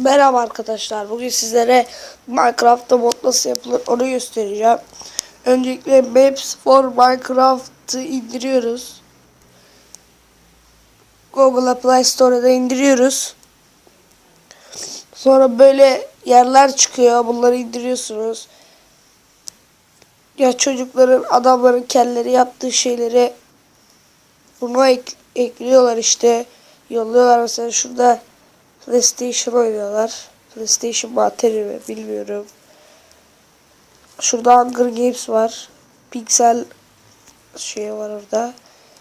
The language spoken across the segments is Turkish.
Merhaba arkadaşlar. Bugün sizlere Minecraft'ta mod nasıl yapılır onu göstereceğim. Öncelikle Maps for Minecraft'ı indiriyoruz. Google Play Store'da indiriyoruz. Sonra böyle yerler çıkıyor. Bunları indiriyorsunuz. Ya çocukların, adamların kendileri yaptığı şeyleri buna ek- ekliyorlar işte. Yolluyorlar mesela şurada PlayStation oynuyorlar. PlayStation materi mi bilmiyorum. Şurada Hunger Games var. Pixel şey var orada.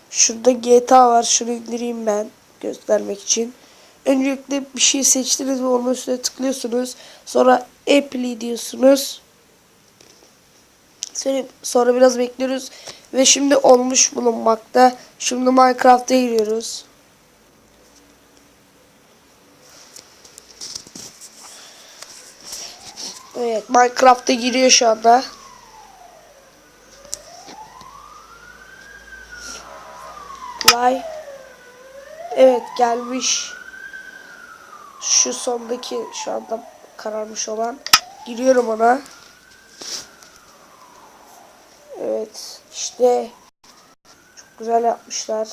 Şurada GTA var. Şunu indireyim ben göstermek için. Öncelikle bir şey seçtiniz ve onun üstüne tıklıyorsunuz. Sonra Apply diyorsunuz. Sonra, sonra biraz bekliyoruz. Ve şimdi olmuş bulunmakta. Şimdi Minecraft'a giriyoruz. Evet Minecraft'a giriyor şu anda. Play. Evet gelmiş. Şu sondaki şu anda kararmış olan. Giriyorum ona. Evet işte çok güzel yapmışlar.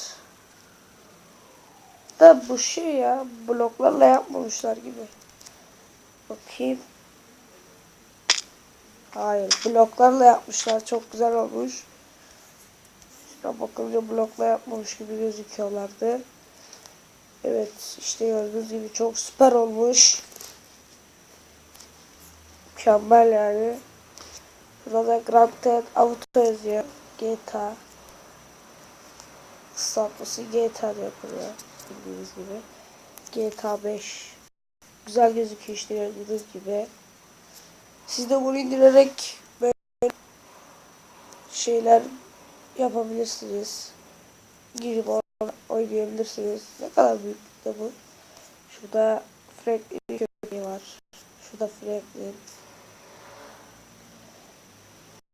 Da bu şey ya bloklarla yapmamışlar gibi. Bakayım. Hayır bloklarla yapmışlar. Çok güzel olmuş. Şuna bakınca blokla yapmamış gibi gözüküyorlardı. Evet işte gördüğünüz gibi çok süper olmuş. Mükemmel yani. Burada da Grand Theft Auto yazıyor. GTA. Kısaltması GTA diye yapılıyor. Bildiğiniz gibi. GTA 5. Güzel gözüküyor işte gördüğünüz gibi. Siz de bunu indirerek böyle şeyler yapabilirsiniz. Girip oynayabilirsiniz. Ne kadar büyük de bu. Şurada Franklin köpeği var. Şurada Franklin.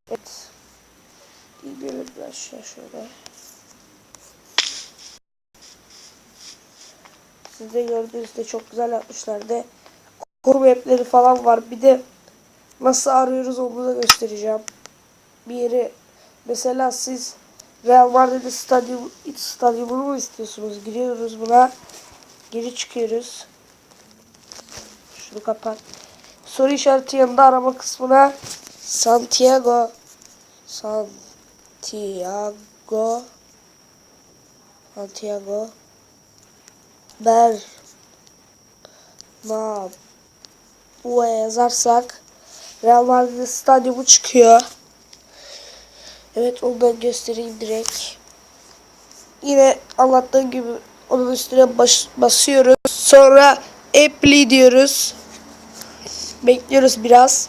Evet. İnelim aşağı şöyle. Siz de gördüğünüzde çok güzel yapmışlardı. Koruma app'leri falan var. Bir de nasıl arıyoruz onu da göstereceğim. Bir yeri mesela siz Real Madrid stadyum, stadyumunu mu istiyorsunuz? Giriyoruz buna. Geri çıkıyoruz. Şunu kapat. Soru işareti yanında arama kısmına Santiago Santiago Santiago Ber bu yazarsak Real Madrid stadyumu çıkıyor. Evet onu da göstereyim direkt. Yine anlattığım gibi onun üstüne baş, basıyoruz. Sonra apply diyoruz. Bekliyoruz biraz.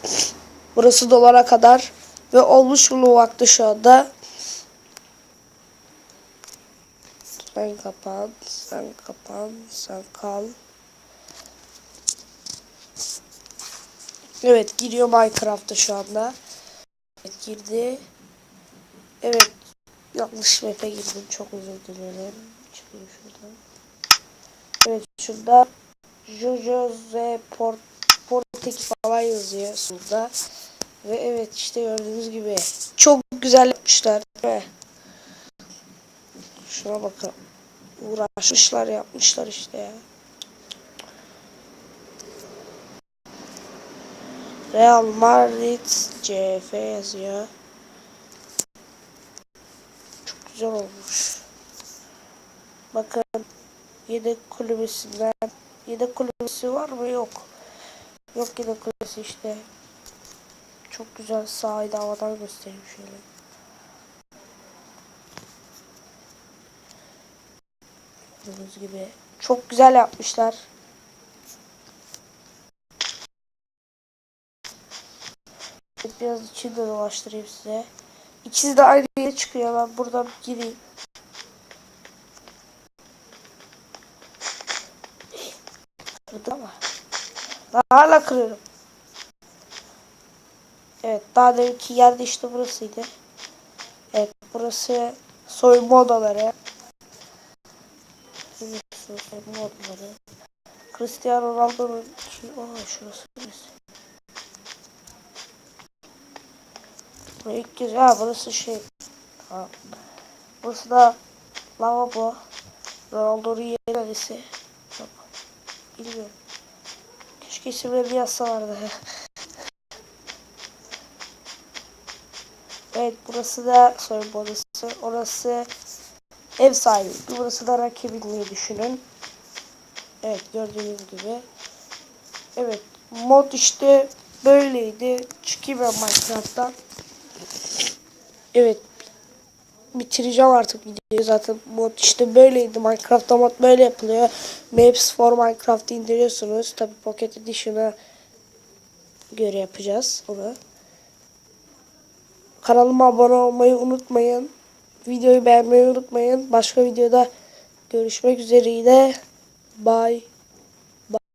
Burası dolana kadar. Ve olmuş bulunmakta şu anda. Sen kapan, sen kapan, sen kal. Evet giriyor Minecraft'ta şu anda. Evet girdi. Evet yanlış map'e girdim. Çok özür dilerim. Çıkayım şuradan. Evet şurada Jojo Z Port Porteki falan yazıyor şurada. Ve evet işte gördüğünüz gibi çok güzel yapmışlar. Ve şuna bakın. Uğraşmışlar yapmışlar işte ya. Real Madrid CF yazıyor. Çok güzel olmuş. Bakın yedek kulübesinden yedek kulübesi var mı? Yok. Yok yedek kulübesi işte. Çok güzel sahayı havadan göstereyim şöyle. Gördüğünüz gibi çok güzel yapmışlar. Biraz içinde dolaştırayım size. İkisi de aynı yere çıkıyor. Ben buradan gireyim. Kırdım ama. Daha hala kırıyorum. Evet daha deminki yerde işte burasıydı. Evet burası soyunma odaları. Burası soyunma odaları. Cristiano Ronaldo'nun. Aa şurası neresi? Bu ilk kez. Ha burası şey. Ha. Burası da lavabo. Ronaldo'nun yeri neresi? Bilmiyorum. Keşke isimlerini yazsalardı. evet burası da soyunma odası. Orası ev sahibi. Burası da rakibinliği düşünün. Evet gördüğünüz gibi. Evet mod işte böyleydi. Çıkayım ben Minecraft'tan. Evet. Bitireceğim artık videoyu zaten. Mod işte böyleydi. Minecraft'ta mod böyle yapılıyor. Maps for Minecraft'ı indiriyorsunuz. Tabi Pocket Edition'a göre yapacağız onu. Kanalıma abone olmayı unutmayın. Videoyu beğenmeyi unutmayın. Başka videoda görüşmek üzere bye